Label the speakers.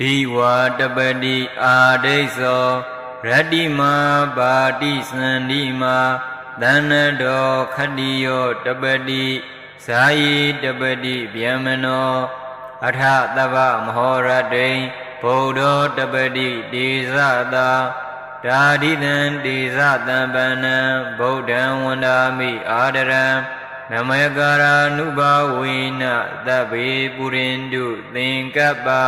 Speaker 1: ဒီဝါတပတိအာဒိသောရတ္တိမာပါတိစန္ဒီမာသန္နတောခတ္တိယောတပတိဇာယီတပတိဗျမနောအထသဗ္ဗမဟောရတိဗုဒ္ဓောတပတိတေဇတာဒါဓိတံတေဇတံပန္နံဗုဒ္ဓံဝန္ဒာမိအာဒရံနမယကာရာနုဘဝေနသဗ္ဗေပုရိန္တုသင်္ကပ္ပါ